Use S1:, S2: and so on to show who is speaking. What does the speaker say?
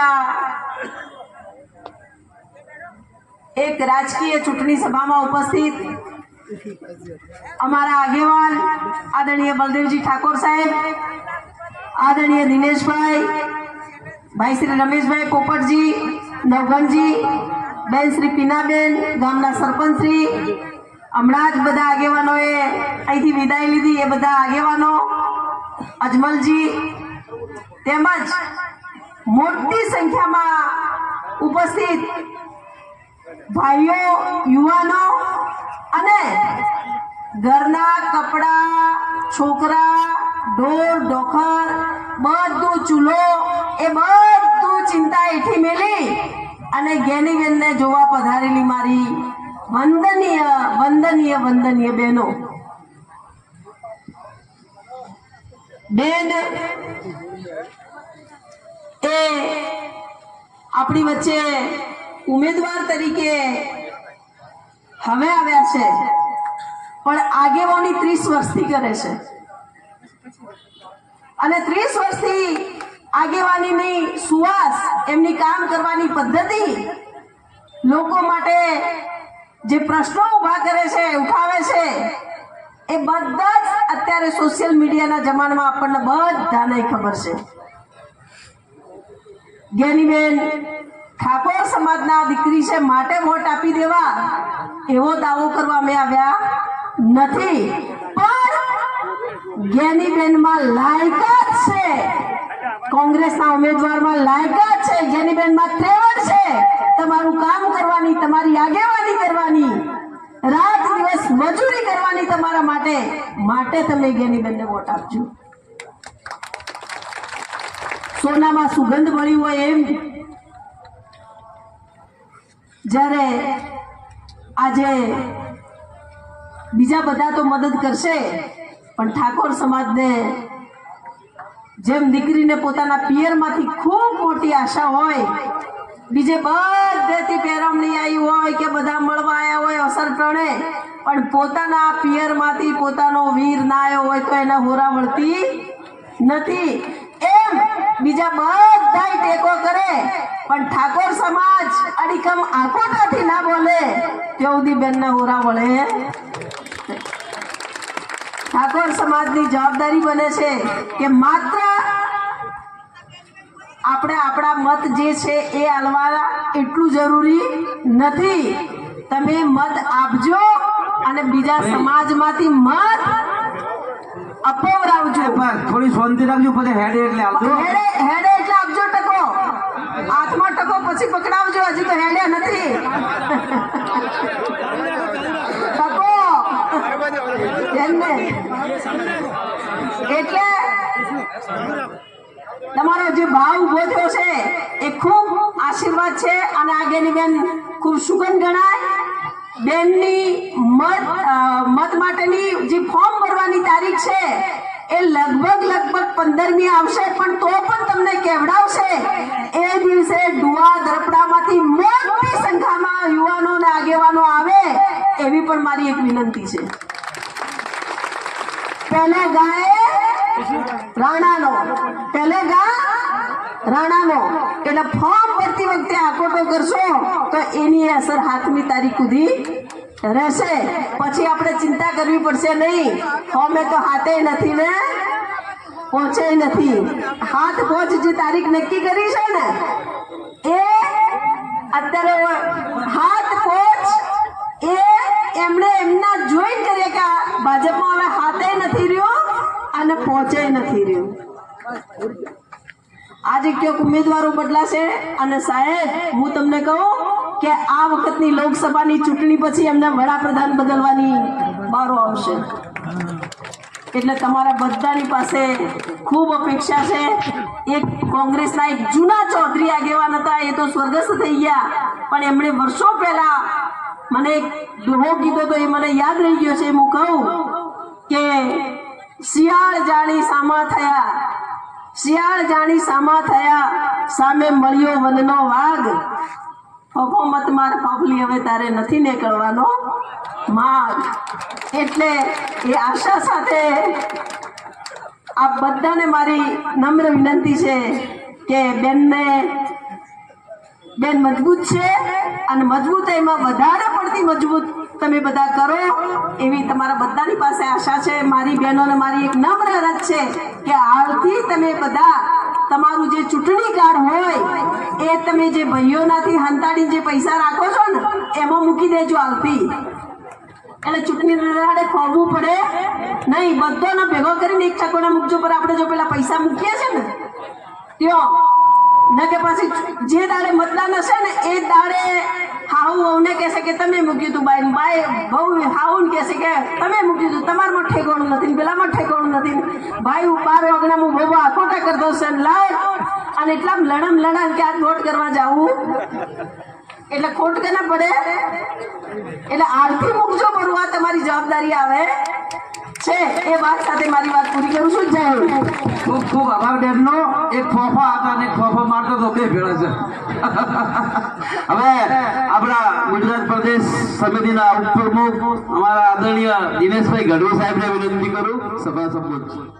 S1: આ એક રાજકીય ચૂંટણી સભામાં ઉપસ્થિત અમારા આગેવાન આદરણીય બલદેવજી ઠાકોર સાહેબ, આદરણીય દિનેશભાઈ, ભાઈ શ્રી રમેશભાઈ પોપટજી, નવગણજી, બેન શ્રી પીનાબેન, ગામના સરપંચશ્રી, હમણાં જ બધા આગેવાનોએ અહીંથી વિદાય લીધી. એ બધા આગેવાનો અજમલજી તેમજ મોટી સંખ્યામાં ઉપસ્થિત ભાઈઓ, યુવાનો અને ઘરના કપડા, છોકરા, ઢોર ઢોખર બધું ચૂલો, એ બધું ચિંતા એઠી મેલી અને જ્ઞાનીબેનને જોવા પધારેલી મારી વંદનીય વંદનીય વંદનીય બહેનો. બેન આપણી વચ્ચે ઉમેદવાર તરીકે હવે આવ્યા છે. પણ આગેવાની ત્રીસ વર્ષથી કરે છે. અને ત્રીસ વર્ષથી આગેવાનીની સુવાસ, એમની કામ કરવાની પદ્ધતિ લોકો માટે જે પ્રશ્નો ઊભા કરે છે, ઉઠાવે છે, એ બધા જ અત્યારે સોશિયલ મીડિયાના જમાનામાં આપણને બધાને ખબર છે. જ્ઞાનીબેન ઠાકોર સમાજના દીકરી છે, માટે વોટ આપી દેવા? એવો દાવો કરવા અમે આવ્યા નથી. પણ ગેનીબેનમાં લાયકાત છે. કોંગ્રેસના ઉમેદવારમાં લાયકાત છે. ગેનીબેનમાં ત્રેવડ છે. તમારું કામ કરવાની, તમારી આગેવાની કરવાની. રાત દિવસ મજૂરી કરવાની તમારા માટે. માટે તમે ગેનીબેનને વોટ આપજો. સોનામાં સુગંધ મળી હોય એમ જ્યારે આજે બીજા બધા તો મદદ કરશે, પણ ઠાકોર સમાજને જેમ દીકરીને પોતાના પિયરમાંથી ખૂબ મોટી આશા હોય, બીજે બધેથી પેરમણી આવી હોય કે બધા મળવા આવ્યા હોય, અસર ટણે, પણ પોતાના પિયરમાંથી પોતાનો વીર ના આવ્યો હોય તો એને હોરા વળતી નથી. એમ બીજા બધાય ટેકો કરે. પણ ઠાકોર સમાજ અડીકમ આકોટાથી ના બોલે. સુધી બેનને હોરા વળે. ઠાકોર સમાજની જવાબદારી બને છે કે માત્ર આપણે આપણા મત જે છે એ આલવાના એટલું જરૂરી નથી. તમે મત આપજો અને બીજા સમાજમાંથી મત
S2: થોડી શાંતિ રાખજો પછી હેડે એટલે આવજો
S1: હેડે એટલે આપજો ટકો. હાથમાં ટકો પછી પકડાવજો, હજી તો હેડે નથી. ટકો. એટલે તમારો જે ભાવ ઊભો થયો છે, એ ખૂબ આશીર્વાદ છે. અને આગેની બેન ખૂબ સુગંધ ગણાય. બેનની મત મત માટેની જે ફોર્મ ભરવાની તારીખ છે એ લગભગ લગભગ પંદરમી આવશે, પણ તો પણ તમને કેવડાવશે? એ દિવસે ડુવા દરપડામાંથી મોટી સંખ્યામાં યુવાનો અને આગેવાનો આવે, એવી પણ મારી એક વિનંતી છે. પહેલે ગાય, રાણાનો. પહેલે ગા, રાણાનો. એટલે ફોર્મ ભરતી વખતે આકોટો કરશો, તો એની અસર હાથમી તારીખ સુધી રહેશે. પછી આપણે ચિંતા કરવી પડશે નહીં. અમે તો હાથે નથી ને? પહોંચે નથી. હાથ પહોંચ જે તારીખ નક્કી કરી છે ને, એ અત્યારે હાથ પહોંચ, એ એમણે એમના જોઈન કરીએ કે ભાજપમાં હવે હાથે નથી રહ્યો અને પહોંચે નથી રહ્યું. આજે ક્યાંક ઉમેદવારો બદલાશે. અને સાહેબ, હું તમને કહું કે આ વખતની લોકસભાની ચૂંટણી પછી એમને વડાપ્રધાન બદલવાની બારો આવશે. એટલે તમારા બધાની પાસે ખૂબ અપેક્ષા છે. એક કોંગ્રેસના એક જૂના ચૌધરી આગેવાન હતા, એ તો સ્વર્ગસ્થ થઈ ગયા. પણ એમણે વર્ષો પહેલા મને દોહો કીધો તો એ મને યાદ રહી ગયો છે. હું કહું કે શિયાળ જાણી સામા થયા, શિયાળ જાણી સામા થયા, સામે મળ્યો વનનો વાઘ. ફફો મત માર ફફલી હવે તારે નથી નીકળવાનો. માગ એટલે એ આશા સાથે આપ બધાને મારી નમ્ર વિનંતી છે કે બેનને, બેન મજબૂત છે અને મજબૂત એમાં વધારે પડતી મજબૂત તમે બધા કરો એવી તમારા બધાની પાસે આશા છે. મારી બહેનોને મારી એક નમ્ર અરજ છે કે હાલથી તમે બધા તમારું જે ચૂંટણી કાર્ડ હોય, એ તમે જે ભાઈઓનાથી હંતાડી જે પૈસા રાખો છો ને, એમાં મૂકી દેજો આવતી એટલે ચૂંટણી લડાડે ખોલવું પડે. નહીં, બધાનો ભેગો કરીને એક ચકોડા મૂકજો પર આપણે જો પેલા પૈસા મૂકીએ છે ને, ત્યો, ન કે પછી જે દાડે મતદાન હશે ને, એ દાડે હાહુ વહુને કહેશે કે તમે મૂક્યું હતું બાઈ. બાઈ બહુ હાઉન કહેશે કે તમે મૂક્યું તું. તમારામાં ઠેકાણું નથી પેલામાં ઠેકાણું નથી ભાઈ બાર વાગના હું બહુ ખોટા કરતો છે લાવ. અને એટલા લડમ લડામ કે આ ખોટ કરવા જાવું એટલે ખોટ કે ના પડે? એટલે આરથી મૂકજો બરું આ તમારી જવાબદારી આવે. છે. એ વાત સાથે મારી વાત પૂરી કરું છું. જય.
S2: ખૂબ ખૂબ આભાર બેનનો. એક ફોફા હતા અને ખોફા મારતો તો બે ભેળા છે. હવે આપણા ગુજરાત પ્રદેશ સમિતિના ઉપપ્રમુખ અમારા આદરણીય દિનેશભાઈ ગઢવી સાહેબને વિનંતી કરું. સભા સંબોધ